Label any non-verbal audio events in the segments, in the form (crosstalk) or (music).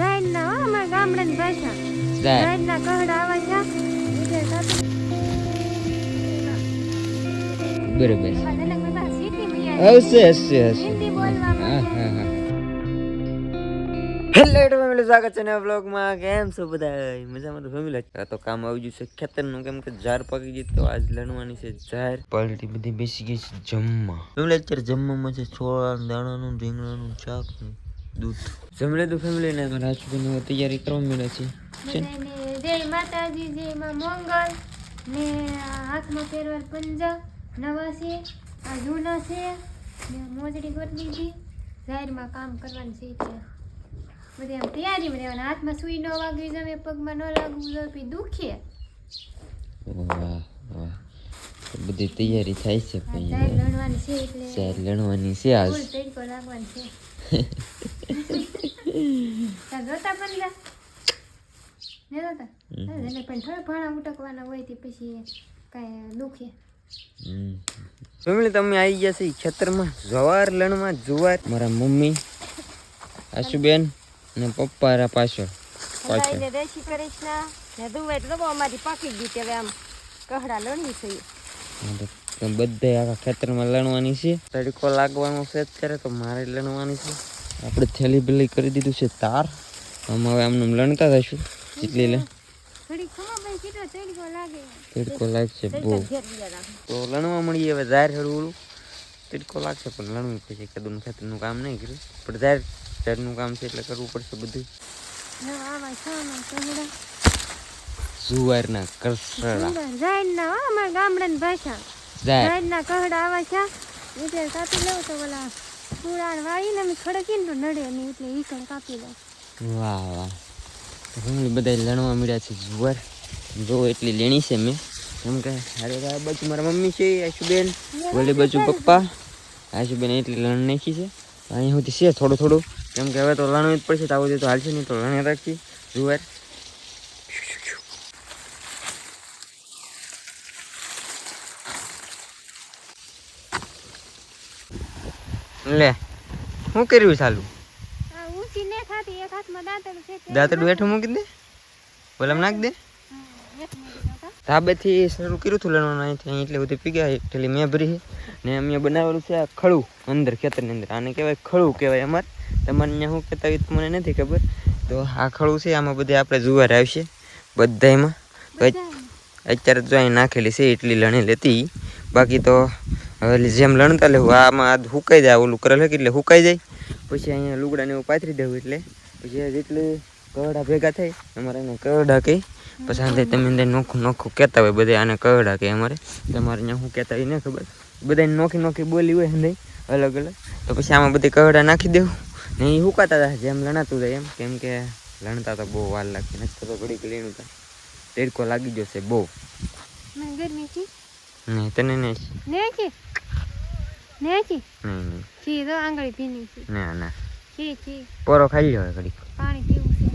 જાહેરના હો અમારા ગામડાની ભાષા. જાહેરના કહડા આવા છે. વિજય સાથે બરોબર. અમારા જનકભાઈ પાસે સિટીમાં યાર હશે હશે હશે. હા હા હા. હેલો ફેમિલી સ્વાગત છે નવા વ્લોગમાં કેમ છો બધા? મજામાં તો ફેમિલી તો કામ આવી ગયું છે. ખેતરનું કેમ કે ઝાર પાકી ગઈ તો આજ લણવાની છે ઝાર પાલટી બધી બેસી ગઈ છે જમવા. ફેમિલી અત્યારે જમવામાં છે છોળા દાણાનું રીંગણાનું શાક ને દૂધ. જમણે તો ફેમિલી ને મારા રાજુભાઈ તૈયારી કરવા મળ્યા છે. છે ને? બધાને જય માતાજી જય માં મંગલ ને હાથમાં પહેરવા પંજા નવા છે આ જૂના છે ને મોજડી કરી દીધી. જાહેરમાં કામ કરવાનું છે એટલે બધી આમ તૈયારીમાં રહેવાના. હાથમાં સુઈ ન વાગવી જમે પગમાં ન લાગવું જોઈએ દુખે. વાહ વાહ. બધી તૈયારી થાય છે લણવાની છે એટલે લણવાની છે આજ. ફૂલ તડકો લાગવાની છે. એટલે ફેમિલી તમે આવી ગયા છે ખેતરમાં? જવાર લણમાં જુવાર. મારા મમ્મી આશુબેન ને પપ્પા રા પાછળ. પાછળ. દેશી કરીશ ના. ને દુવે તો અમારી પાકી ગઈ હવે આમ. કહડા લણવી છે તો બધે આખા ખેતરમાં લણવાની છે તડકો લાગવાનો છે અત્યારે તો મારે લણવાની છે આપણે થેલી બેલી કરી દીધું છે તાર આમ હવે આમને લણતા થઈશું જેટલી લે તડકો લાગશે બહુ તો લણવા મળીએ હવે જાહેર હળવું તડકો લાગશે પણ લણવું પડશે કદું ખેતરનું કામ નહીં કર્યું પણ જાહેર જાહેરનું કામ છે એટલે કરવું પડશે બધું જુવારના છામાં જુવાર જુવારના ના અમારા ગામડાની ભાષા કહડા આવા છે. એટલે કાપી લઉં તો ઓલા પુરાણ વાળીને અમે ખડકીને તો નડે નહીં એટલે કણ કાપી લઉં વાહ વાહ. ફેમિલી બધા લણવા મળ્યા છે જુવાર. જો એટલી લેણી છે મેં. એમ કે અરે આ બાજુ મારા મમ્મી છે આશુબેન. ઓલી બાજુ પપ્પા. આશુબેન એટલી લણ નાખી છે. અહીં સુધી છે થોડું થોડું. કેમ કે હવે તો લણવું જ પડશે તો આવું તો હાલશે નહીં તો લણે રાખી જુવાર. લે શું કર્યું ચાલુ? દાંતડું હેઠું મૂકી દે? બોલામ નાખ દે? હા, ધાબેથી શરૂ કર્યું હતું લણવાનું અહીંથી અહીં એટલે બધી પી ગયા એટલે મેં ભરી ને અમે બનાવેલું છે આ ખળું અંદર ખેતરની અંદર. આને કહેવાય ખળું કહેવાય અમારે. તમારે ત્યાં શું કહેતા હોય મને નથી ખબર. તો આ ખળું છે આમાં બધે આપણે જુવાર આવશે બધાય. અત્યારે જો અહીં નાખેલી છે એટલી લણી લેતી બાકી તો હવે જેમ લણતા લેવું આમાં આ સુકાઈ જાય ઓલું કરેલ એટલે સુકાઈ જાય. પછી અહીંયા લુગડાને એવું પાથરી દેવું એટલે. પછી જેટલું કરડા ભેગા થાય અમારે એને કરડા કહી. પછી આને તમે અંદર નોખું નોખું કહેતા હોય બધા આને કરડા કહે અમારે. તમારે અહીંયા શું કહેતા હોય ને ખબર. બધાને નોખી નોખી બોલી હોય અંદર અલગ અલગ. તો પછી આમાં બધી કરડા નાખી દેવું. ને એ સુકાતા હતા જેમ લણાતું જાય એમ. કેમ કે લણતા તો બહુ વાર લાગતી નથી તો ઘડીક લેણું હતા તેડકો લાગી જશે બહુ. મને ગરમી નહીં તને નહીં. ને છે ને છે નહીં છી તો આંગળી ભીની છે. ના ના. છી છી પોરો ખાઈ લ્યો ઘડી પાણી પીવું છે.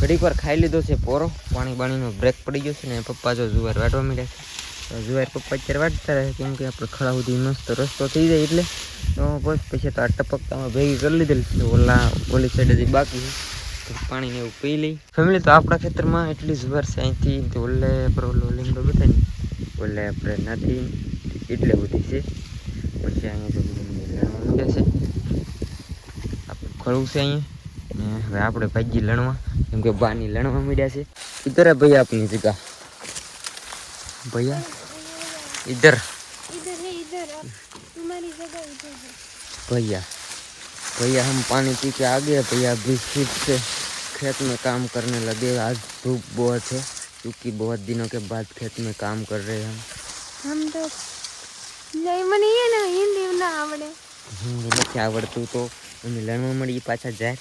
ઘડીક વાર ખાઈ લીધો છે પોરો. પાણી બાણીનો બ્રેક પડી ગયો છે ને પપ્પા જો જુવાર વાટવા મળ્યા છે. તો જુવાર પપ્પા અત્યારે વાટતા રહે કેમ કે આપણે ખડા સુધી મસ્ત રસ્તો થઈ જાય એટલે. તો બસ પછી તો આ ટપકતામાં ભેગી કરી લીધેલી છે. ઓલા ઓલી સાઈડેથી બાકી છે. તો પાણીને એવું પી લઈ ફેમિલી તો આપણા ખેતરમાં એટલી જુવાર છે અહીંથી તે ઓલે પર ઓલો લીમડો બતાવી ઓલે આપણે નથી એટલે બધી છે પછી અહીંયા તો બધું લણવા માંડ્યા છે આપણું ખડું છે અહીંયા ને હવે આપણે ભાજી લણવા કેમ કે બાની લણવા મળ્યા છે ઇધર है भैया अपनी जगह भैया इधर इधर है इधर अब तुम्हारी जगह इधर है भैया भैया हम पानी पी के आ गए भैया अभी फिर से खेत में काम करने लगे आज धूप बहुत है क्योंकि बहुत दिनों के बाद खेत में काम कर रहे हैं हम हम तो નહીં મને એ ને હિન્દી ના આવડે હિન્દી નથી આવડતું તો અમે લણવા મળી પાછા જાય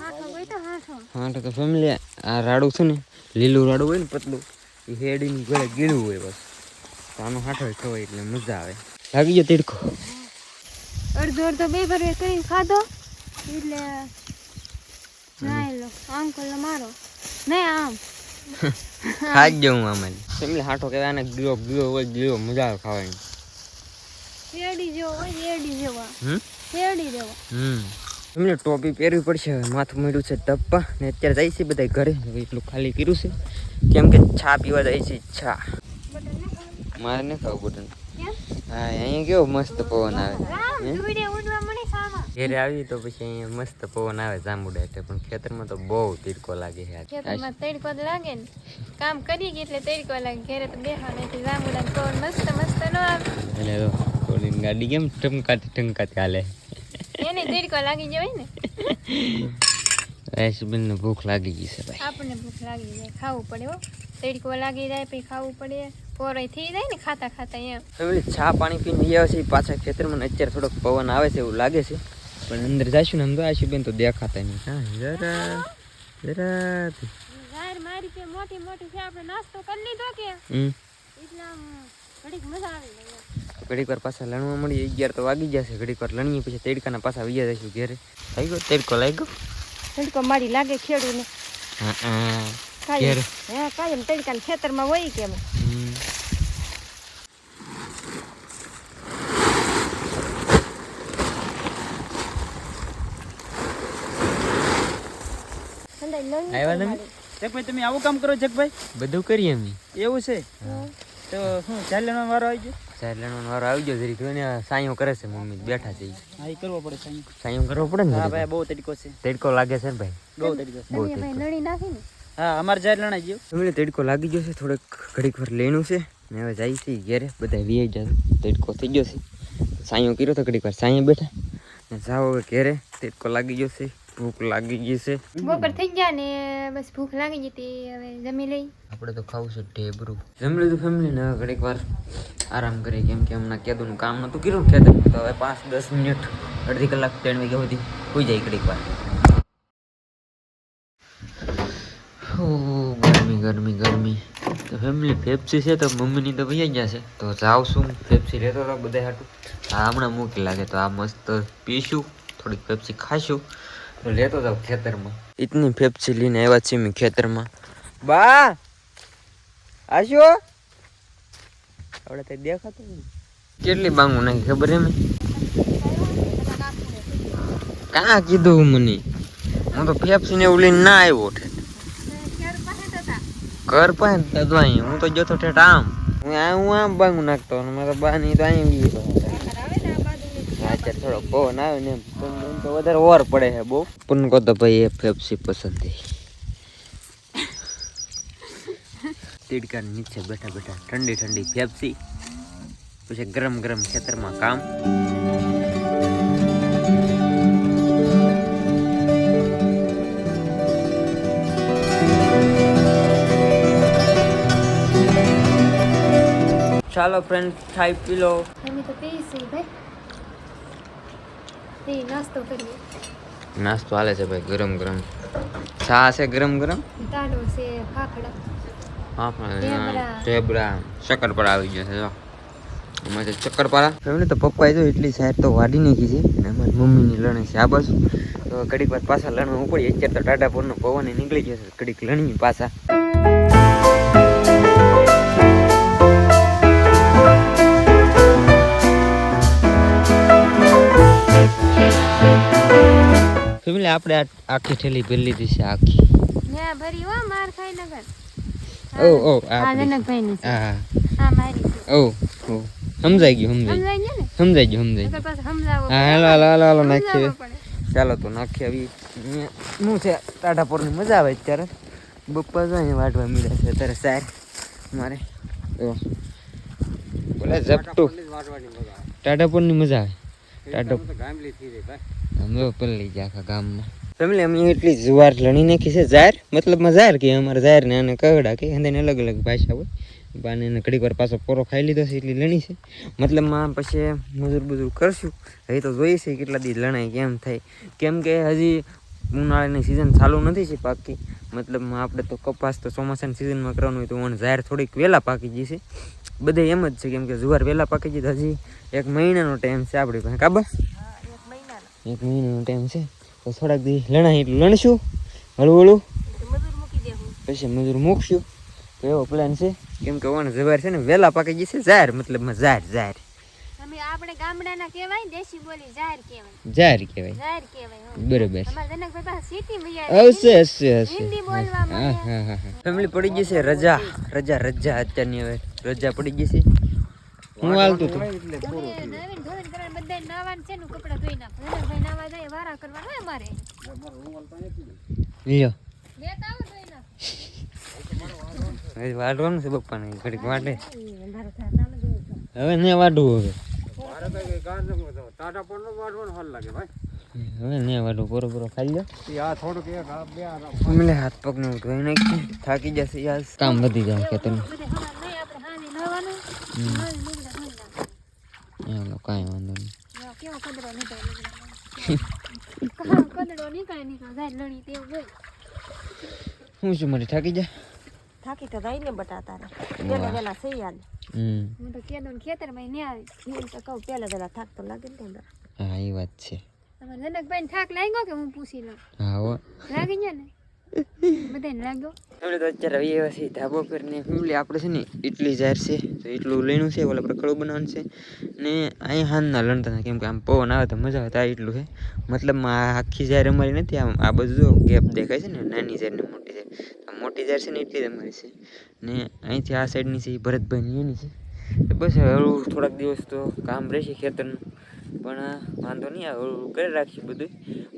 હાથો ગઈ તો હાથો હા તો ફેમિલી આ રાડું છે ને લીલું રાડું હોય ને પતલું એ હેડીની ગળે ગીળું હોય બસ તો આનો હાથો ખવાય એટલે મજા આવે લાગી ગયો તીડકો અડધો અડધો બે ભરવે કરીને ખાધો? એટલે નાય આમ ખોલ્લો મારો. નહીં આમ. (laughs) ખાઈ જ જવું આમ ફેમિલી હાટો કહેવાય ને ગીરો ગીરો હોય ગીરો મજા આવે ખાવાની. શેરડી જેવો હોય શેરડી જેવા. હમ? શેરડી જેવો. હમ. એમને ટોપી પહેરવી પડશે. હવે માથું મળ્યું છે ટપ્પા. ને અત્યારે જાય છે બધા ઘરે. એટલું ખાલી કર્યું છે. કેમ કે છા પીવા જાય છે છા. મારે ને ખાવું બટન? હા અહીંયા કેવો મસ્ત પવન આવે. ઘેરે આવી તો પછી અહીંયા મસ્ત પવન આવે જાંબુડા એટલે પણ ખેતરમાં તો બહુ તીડકો લાગે છે. ખેતરમાં તડકો જ લાગે ને. કામ કરીએ કે એટલે તડકો લાગે. ઘેરે તો બેહવા નથી જાંબુડા પવન મસ્ત મસ્ત ન આવે. એટલે તો કોલીની ગાડી કેમ ટમકાતી ટમકાતી હાલે? એને તડકો લાગી જવાય ને. આયુષબેનને ભૂખ લાગી ગઈ છે ભાઈ. આપણને ભૂખ લાગી જાય ખાવું પડે હો. તડકો લાગી જાય પછી ખાવું પડે. પોરાઈ થઈ જાય ને ખાતા ખાતા એમ. ચા પાણી પીને ગયા છે પાછા ખેતરમાં અત્યારે થોડોક પવન આવે છે એવું લાગે છે. પણ અંદર જઈશું ને આમ તો બેન તો દેખાતા નહીં. હા જરા જરા મારી કે મોટી મોટી છે આપણે નાસ્તો કરી લીધો કે. હમ. ઘડીક મજા આવી ઘડીક વાર પાછા લણવા મળી અગિયાર તો વાગી જશે ઘડીક વાર લણીએ પછી તડકાના પાછા વૈયા જઈશું ઘેરે. થઈ ગયો તડકો લાગ્યો? ગયો મારી લાગે ખેડૂને હા હા. કાયમ હે કાયમ તડકાના ખેતરમાં હોય કે. આવ્યા તમે? જગભાઈ તમે આવું કામ કરો જગભાઈ? બધું કરીએ અમે. એવું છે? તો શું ચાલવાનો વારો આવી ગયો? ચાર લણવાનો વારો આવી ગયો જરીક. જોઈને સાયો કરે છે મમ્મી બેઠા છે. હા એ કરવો પડે સાયો. સાયો કરવો પડે ને હા ભાઈ બહુ તડકો છે. તડકો લાગે છે ને ભાઈ? બહુ તડકો બહુ તડકો લણી નાખી ને? હા અમારે જાહેર લણાઈ ગયો. તમને તડકો લાગી ગયો છે થોડોક ઘડીક વાર લેણું છે. ને હવે જાય છે ઘેરે બધા વીઆઈ જાય તડકો થઈ ગયો છે. સાયો કર્યો તો ઘડીક વાર સાયો બેઠા. ને જાઓ હવે ઘેરે તડકો લાગી ગયો છે ભૂખ લાગી ગઈ છે. બપોર થઈ ગયા ને બસ ભૂખ લાગી ગઈ હતી હવે જમી લઈ. આપણે તો ખાવું છે ઢેબરું. જમી લીધું ફેમિલી ને હવે ઘડીક વાર આરામ કરી કેમ કે હમણાં કેદુનું કામ નહોતું કર્યું. ખેતર તો હવે પાંચ દસ મિનિટ અડધી કલાક ત્રણ વાગ્યા સુધી હોઈ જાય ઘડીક વાર હો, ગરમી ગરમી ગરમી. તો ફેમિલી પેપ્સી છે તો મમ્મીની તો ભાઈ ગયા છે. તો જાઉં છું પેપ્સી લેતો હતો બધા હાટું. હા હમણાં મૂકી લાગે તો આ મસ્ત પીશું થોડીક ફેપસી ખાશું. તો લેતો જાવ ખેતરમાં. ઇતની પેપ્સી લઈને આવ્યા છીએ મેં ખેતરમાં. બા! આશો? આપણે તે દેખાતો કેટલી બાંગું નાખી ખબર એમ? કાં કીધું મને? હું તો પેપ્સી ને એવું લઈને ના આવ્યો. ઘર પાસે જ હતું અહીંયા હું તો જતો ઠેઠ આમ. હું આ હું આમ બાંગું નાખતો અને મારા બા ની તો અહીંયા બી અત્યારે થોડો પવન આવે ને એમ તો મને તો વધારે ઓર પડે છે બહુ. પણ કહો તો ભાઈ એ પેપ્સી પસંદ છે. તીડકાની નીચે બેઠા બેઠા ઠંડી ઠંડી પેપ્સી પછી ગરમ ગરમ ખેતરમાં કામ. ચાલો ફ્રેન્ડ ખાઈ પી લો. અમે તો પીશું ભાઈ. નાસ્તો કરીએ. નાસ્તો હાલે છે ભાઈ ગરમ ગરમ. ચા છે ગરમ ગરમ? ટાઢો છે ફાફડા. ઢેબરા. શક્કરપારા આવી છે જો. અમારે ચક્કરપારા એમને તો પપ્પાએ જો એટલી સાહેબ તો વાડી નાખી છે અને અમારી મમ્મીની લણે છે આ બાજુ. તો ઘડીક વાર પાછા લણવા ઉપડી અત્યારે તો ટાટાપુરનો પવન નીકળી નીકળી છે ઘડીક લણી પાછા. ફેમિલી આપણે આખી થેલી ભરી લીધી છે આખી. ત્યાં ભરી હો માર ખાઈ નગર ઓ ઓ આ. જનકભાઈ ની હા હા. મારી ઓ ઓ. સમજાઈ ગયું સમજાઈ સમજાય ગયું ને? સમજાઈ ગયું સમજાઈ હા હાલો હાલો હાલો હાલો નાખીએ. ચાલો તો નાખીએ આવી શું છે? ટાઢાપુરની મજા આવે અત્યારે? બપ્પા જાય વાટવા મળ્યા છે અત્યારે સાર મારે. બોલે ઝપટું. ટાઢાપુરની મજા આવે. ટાઢા અમે પલ્લી ગયા આખા ગામમાં. ફેમિલી અમે એટલી જુવાર લણી નાખી છે જાર મતલબમાં જાહેર કે અમારે જાહેર ને આને કગડા કે એને અલગ અલગ ભાષા હોય. બાને એને ઘડીક વાર પાછો પોરો ખાઈ લીધો છે એટલી લણી છે. મતલબમાં પછી મજૂર બજૂર કરશું. હવે તો જોઈએ છે કેટલા દી લણાય કેમ થાય. કેમ કે હજી ઉનાળાની સિઝન ચાલુ નથી છે પાકી. મતલબમાં આપણે તો કપાસ તો ચોમાસાની સિઝનમાં કરવાનું હોય તો ઓણ જાહેર થોડીક વહેલા પાકી જશે બધે એમ જ છે કેમ કે જુવાર વહેલા પાકી તો હજી એક મહિનાનો ટાઈમ છે આપણી પાસે. કાબર? એક મહિનાનો. ટાઈમ છે. તો થોડાક દી લણાય એટલું લણશું. હળવું દેવું પછી મજૂર મૂકશું. તો એવો પ્લાન છે. કેમ કે વણ જવાર છે ને વહેલા પાકી જશે ઝાર મતલબમાં ઝાર ઝાર આપણે ગામડાના કહેવાય દેશી બોલી જાહેર કહેવાય. જાહેર કહેવાય. જાહેર કહેવાય બરોબર. અમાર જનકભાઈ પાસે સિટી આવશે હશે હશે હિન્દી બોલવા હા મળે હા હા હા. ફેમિલી પડી જશે રજા રજા રજા અત્યારની હવે. રજા પડી ગઈ છે. હું હાલતું તમે નવીન ધોરણ કરવા બધા નાવાન છે નું કપડા ધોઈ નાખો. જનકભાઈ નાવા જાય વારા કરવાના હોય મારે લ્યો. લેતા તાવ ધોઈ નાખ. હવે વાઢવાનું છે બપ્પાને ઘડીક વાડે હવે ને વાઢવું હવે. હવે ને વાઢવું પૂરો પૂરો ખાઈ લો. ફેમિલી હાથ પગ ને ધોઈ નાખી. થાકી જશે યાર. કામ વધી જાય કે તમે. ચાલો કાંઈ વાંધો નહીં. હું શું મારે થાકી જાય? થાકી તો જાય ને બટાતા તારે. પેલા વેલા સહી હાલ હમ હું તો કેદો ને ખેતરમાં ને આવી તો કહું પેલા વેલા થાક તો લાગે ને હા એ વાત છે. તમારા જનકભાઈ થાક લાગ્યો કે હું પૂછી લઉં? હા. લાગી ગયા ને? બધાને તો અત્યારે પર ફેમિલી. આપણે છે ને ઇડલી જાહેર છે, તો એટલું લેણું છે, ઓલા આપણે બનાવવાનું છે. ને અહીં હાનના લણતા હતા, કેમ આમ પવન આવે મજા આવે એટલું છે. મતલબમાં આખી જાહેર અમારી નથી, આમ આ બધું ગેપ દેખાય છે ને, નાની જાહેર ને મોટી જાહેર. મોટી જાહેર છે ને એટલી જ અમારી છે. ને અહીંથી આ સાઈડની છે, એ ભરતભાઈની એની છે. બસ હવે થોડાક દિવસ તો કામ રહેશે ખેતરનું. પણ આ વાંધો નહીં આવે હળવું કરી રાખીએ બધું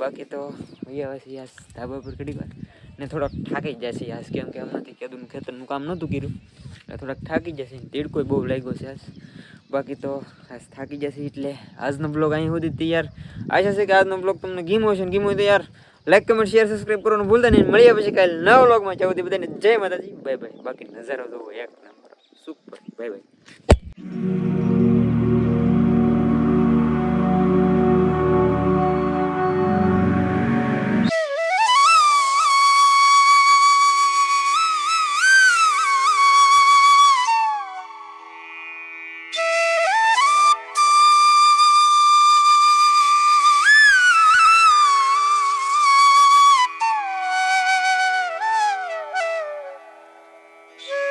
બાકી તો અહીંયા પછી આ ધાબા પર ઘડી વાર ને થોડાક થાકી જશે આજ કેમ કે હમણાંથી કેદું ખેતરનું કામ નહોતું કર્યું. એટલે થોડાક થાકી જશે તીડકોય બહુ લાગ્યો છે આજ. બાકી તો આજ થાકી જશે એટલે આજનો બ્લોગ અહીં સુધી તૈયાર. આશા છે કે આજનો બ્લોગ તમને ગીમો છે ને ગીમો હોય તો યાર લાઈક કમેન્ટ શેર સબસ્ક્રાઈબ કરવાનું ભૂલતા નહીં. મળ્યા પછી કાલે નવા બ્લોગમાં ચાવું બધાને જય માતાજી. બાય બાય બાકી નજારો જોવો એક નંબર. Super bye bye